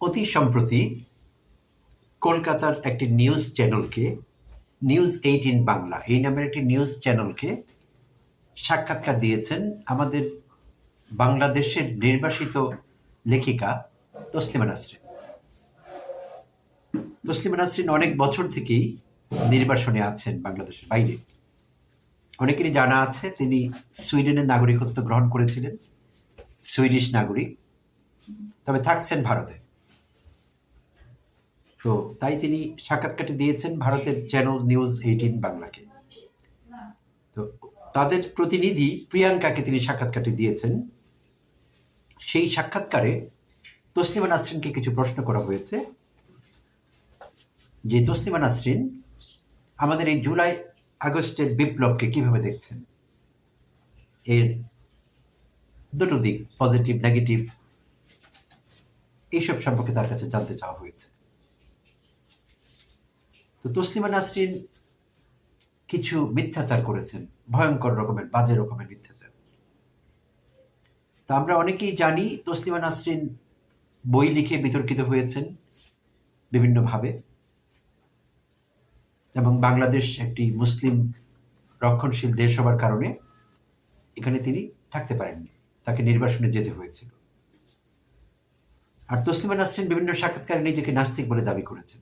অতি সম্প্রতি কলকাতার একটি নিউজ চ্যানেলকে, নিউজ এইটিন বাংলা, এই নামের একটি নিউজ চ্যানেলকে সাক্ষাৎকার দিয়েছেন আমাদের বাংলাদেশের নির্বাসিত লেখিকা তসলিমা নাসরিন। তসলিমা নাসরিন অনেক বছর থেকেই নির্বাসনে আছেন বাংলাদেশের বাইরে। অনেকেরই জানা আছে, তিনি সুইডেনের নাগরিকত্ব গ্রহণ করেছিলেন, সুইডিশ নাগরিক, তবে থাকছেন ভারতে। তো তাই তিনি সাক্ষাৎকারটি দিয়েছেন ভারতের চ্যানেল নিউজ এইটিন বাংলাকে। তো তাদের প্রতিনিধি প্রিয়াঙ্কাকে তিনি সাক্ষাৎকারটি দিয়েছেন। সেই সাক্ষাৎকারে তসলিমা নাসরিনকে কিছু প্রশ্ন করা হয়েছে যে, তসলিমা নাসরিন, আমাদের এই জুলাই আগস্টের বিপ্লবকে কীভাবে দেখছেন? এর দুটো দিক, পজিটিভ, নেগেটিভ, এইসব সম্পর্কে তার কাছে জানতে চাওয়া হয়েছে। তো তসলিমা নাসরিন কিছু মিথ্যাচার করেছেন, ভয়ঙ্কর রকমের, বাজে রকমের মিথ্যাচার। তা আমরা অনেকেই জানি তসলিমা নাসরিন বই লিখে বিতর্কিত হয়েছেন বিভিন্নভাবে এবং বাংলাদেশ একটি মুসলিম রক্ষণশীল দেশ হবার কারণে এখানে তিনি থাকতে পারেননি, তাকে নির্বাসনে যেতে হয়েছিল। আর তসলিমা নাসরিন বিভিন্ন সাক্ষাৎকারে নিজেকে নাস্তিক বলে দাবি করেছেন।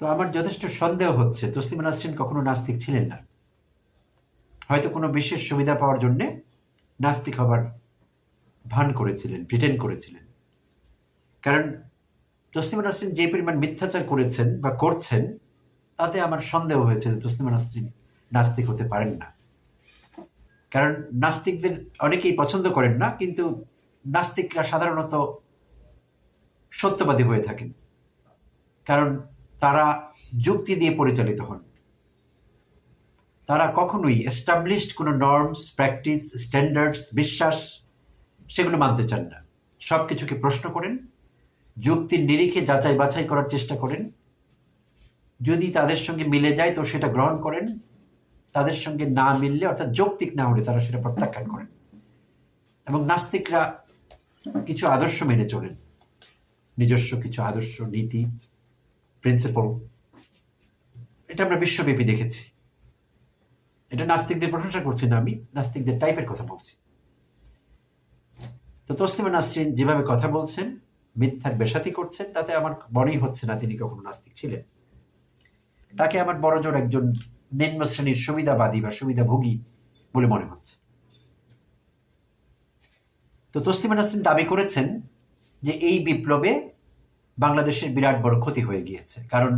তো আমার যথেষ্ট সন্দেহ হচ্ছে। তসলিমা নাসরিন কখনো নাস্তিক ছিলেন না। হয়তো কোনো বিশেষ সুবিধা পাওয়ার জন্যে নাস্তিক হবার ভান করেছিলেন প্রিটেন্ড করেছিলেন। কারণ তসলিমা নাসরিন যে পরিমাণ মিথ্যাচার করেছেন বা করছেন, তাতে আমার সন্দেহ হয়েছে যে তসলিমা নাসরিন নাস্তিক হতে পারেন না। কারণ নাস্তিকদের অনেকেই পছন্দ করেন না, কিন্তু নাস্তিকরা সাধারণত সত্যবাদী হয়ে থাকেন। কারণ তারা যুক্তি দিয়ে পরিচালিত হন। তারা কখনোই এস্টাবলিশড কোনো নর্মস প্র্যাকটিস স্ট্যান্ডার্ডস বিশ্বাস সেগুলো মানতে চান না। সব কিছুকে প্রশ্ন করেন যুক্তির নিরিখে যাচাই বাছাই করার চেষ্টা করেন। যদি তাদের সঙ্গে মিলে যায় তো সেটা গ্রহণ করেন। তাদের সঙ্গে না মিললে অর্থাৎ যৌক্তিক না হলে তারা সেটা প্রত্যাখ্যান করেন। এবং নাস্তিকরা কিছু আদর্শ মেনে চলেন। নিজস্ব কিছু আদর্শ, নীতি প্রিন্সিপাল এটা আমরা বিশ্বব্যাপী দেখেছি। এটা নাস্তিকদের প্রশংসা করছি না আমি, নাস্তিকদের টাইপের কথা বলছি। তো তসলিমা নাসরিন যেভাবে কথা বলছেন, মিথ্যার বেসাতি করছেন, তাতে আমার মনেই হচ্ছে না তিনি কখনো নাস্তিক ছিলেন। তাকে আমার বড় জোর একজন নিম্ন শ্রেণির সুবিধাবাদী বা সুবিধাভোগী বলে মনে হচ্ছে। তো তসলিমা নাসরিন দাবি করেছেন যে এই বিপ্লবে বাংলাদেশের বিরাট বড় ক্ষতি হয়ে গিয়েছে। কারণ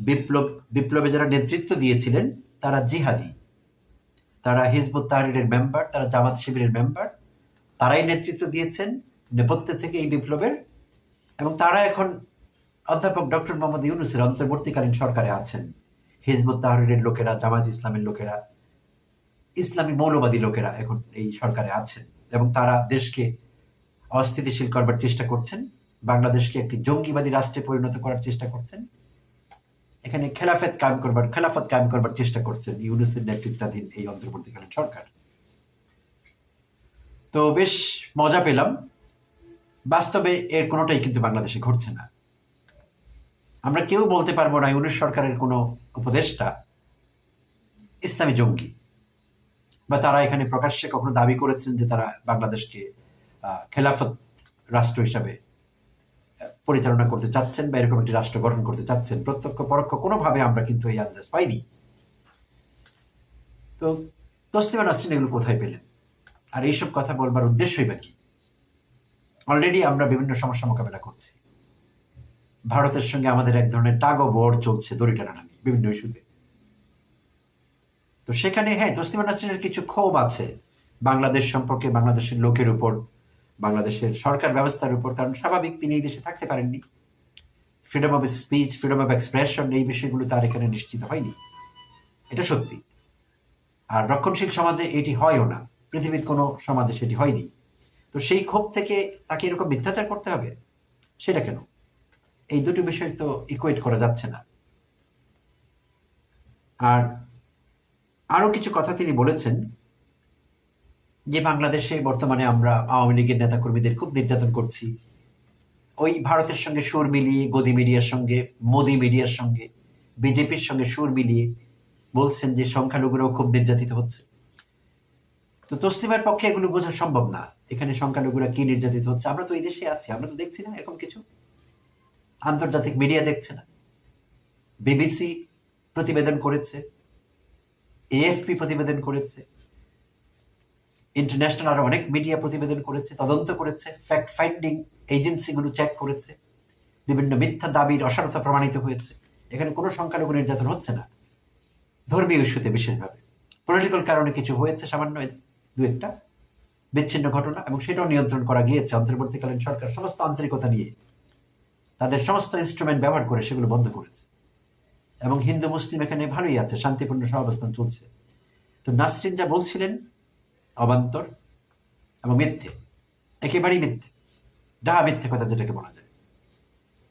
বিপ্লব, বিপ্লবে যারা নেতৃত্ব দিয়েছিলেন, তারা জিহাদি। তারা হিজবুত তাহরিরের মেম্বার তারা জামাত শিবিরের মেম্বার তারাই নেতৃত্ব দিয়েছেন নেপথ্যে থেকে এই বিপ্লবের। এবং তারা এখন অধ্যাপক ডক্টর মোহাম্মদ ইউনুসের অন্তর্বর্তীকালীন সরকারে আছেন। হিজবুত তাহরিরের লোকেরা জামাত ইসলামের লোকেরা, ইসলামী মৌলবাদী লোকেরা এখন এই সরকারে আছেন। এবং তারা দেশকে অস্থিতিশীল করবার চেষ্টা করছেন। বাংলাদেশকে একটি জঙ্গিবাদী রাষ্ট্রে পরিণত করার চেষ্টা করছেন। এখানে খেলাফত কায়েম করবার খেলাফত কায়েম করবার চেষ্টা করছেন ইউনুসের নেতৃত্বাধীন এই অন্তর্বর্তীকালীন সরকার। তো বেশ মজা পেলাম। বাস্তবে এর কোনোটাই কিন্তু বাংলাদেশে ঘটছে না। আমরা কেউ বলতে পারব না ইউনুস সরকারের কোনো উপদেষ্টা ইসলামী জঙ্গি বা তারা এখানে প্রকাশ্যে কখনো দাবি করেছেন যে তারা বাংলাদেশকে খেলাফত রাষ্ট্র হিসাবে পরিচালনা করতে চাচ্ছেন বা এরকম একটি রাষ্ট্র গঠন করতে চাচ্ছেন, প্রত্যক্ষ, পরোক্ষ, কোনোভাবে আমরা কিন্তু এই আন্দাজ পাইনি। তো তসলিমা নাসরিন এগুলো কোথায় পেলেন? আর এইসব কথা বলবার উদ্দেশ্যই বা কি? অলরেডি আমরা বিভিন্ন সমস্যা মোকাবেলা করছি। ভারতের সঙ্গে আমাদের এক ধরনের টাগ বোর চলছে দড়ি টানাটানি বিভিন্ন ইস্যুতে। তো সেখানে হ্যাঁ তসলিমা নাসরিনের কিছু ক্ষোভ আছে। বাংলাদেশ সম্পর্কে বাংলাদেশের লোকের উপর বাংলাদেশের সরকার ব্যবস্থার উপর, কারণ স্বাভাবিক তিনি এই দেশে থাকতে পারেননি। Freedom of speech freedom of expression এই বিষয়গুলো তার এখানে নিশ্চিত হয়নি। এটা সত্যি। আর রক্ষণশীল সমাজে এটি হয়ও না। পৃথিবীর কোনো সমাজে সেটি হয়নি। তো সেই ক্ষোভ থেকে তাকে এরকম মিথ্যাচার করতে হবে? সেটা কেন? এই দুটো বিষয় তো ইকুয়েট করা যাচ্ছে না। আর আরও কিছু কথা তিনি বলেছেন। যে বাংলাদেশে বর্তমানে আমরা আওয়ামী লীগের নেতাকর্মীদের খুব নির্যাতন করছি, ওই ভারতের সঙ্গে সুর মিলিয়ে, গদি মিডিয়ার সঙ্গে, মোদি মিডিয়ার সঙ্গে, বিজেপির সঙ্গে সুর মিলিয়ে বলছেন যে সংখ্যালঘুরাও খুব নির্যাতিত হচ্ছে। তো তসলিমার পক্ষে এগুলো বোঝা সম্ভব না। এখানে সংখ্যালঘুরা কি নির্যাতিত হচ্ছে? আমরা তো এই দেশে আছি, আমরা তো দেখছি না এরকম কিছু। আন্তর্জাতিক মিডিয়া দেখছে না। বিবিসি প্রতিবেদন করেছে, এএফপি প্রতিবেদন করেছে ইন্টারন্যাশনাল আরও অনেক মিডিয়া প্রতিবেদন করেছে, তদন্ত করেছে ফ্যাক্ট ফাইন্ডিং এজেন্সিগুলো চেক করেছে, বিভিন্ন মিথ্যা দাবির অসারতা প্রমাণিত হয়েছে। এখানে কোনো সংখ্যালঘু নির্যাতন হচ্ছে না। ধর্মীয় ইস্যুতে বিশেষভাবে। পলিটিক্যাল কারণে কিছু হয়েছে সামান্য দু একটা বিচ্ছিন্ন ঘটনা, এবং সেটাও নিয়ন্ত্রণ করা গিয়েছে। অন্তর্বর্তীকালীন সরকার সমস্ত আন্তরিকতা নিয়ে তাদের সমস্ত ইনস্ট্রুমেন্ট ব্যবহার করে সেগুলো বন্ধ করেছে। এবং হিন্দু, মুসলিম এখানে ভালোই আছে, শান্তিপূর্ণ সহাবস্থান চলছে। তো নাসরিন যা বলছিলেন অবান্তর এবং মিথ্যে। একেবারেই মিথ্যে। ডাহা মিথ্যে কথা যেটাকে বলা যায়।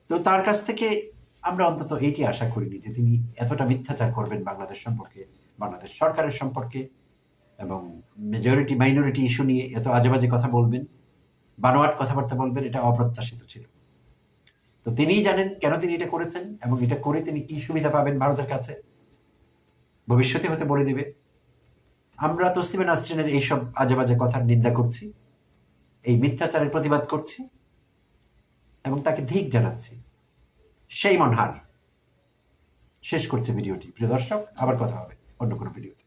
তো তার কাছ থেকে আমরা অন্তত এইটি আশা করিনি যে তিনি এতটা মিথ্যাচার করবেন বাংলাদেশ সম্পর্কে, বাংলাদেশ সরকারের সম্পর্কে এবং মেজরিটি মাইনরিটি ইস্যু নিয়ে এত আজেবাজে কথা বলবেন, বানোয়াট কথাবার্তা বলবেন, এটা অপ্রত্যাশিত ছিল। তো তিনিই জানেন কেন তিনি এটা করেছেন এবং এটা করে তিনি কি সুবিধা পাবেন ভারতের কাছে? ভবিষ্যতে হতে বলে দিবে। আমরা তসলিমা নাসরিনের এইসব আজে বাজে কথার নিন্দা করছি, এই মিথ্যাচারের প্রতিবাদ করছি এবং তাকে ধিক জানাচ্ছি। সেই মনহার। শেষ করছে ভিডিওটি। প্রিয় দর্শক, আবার কথা হবে অন্য কোনো ভিডিওতে।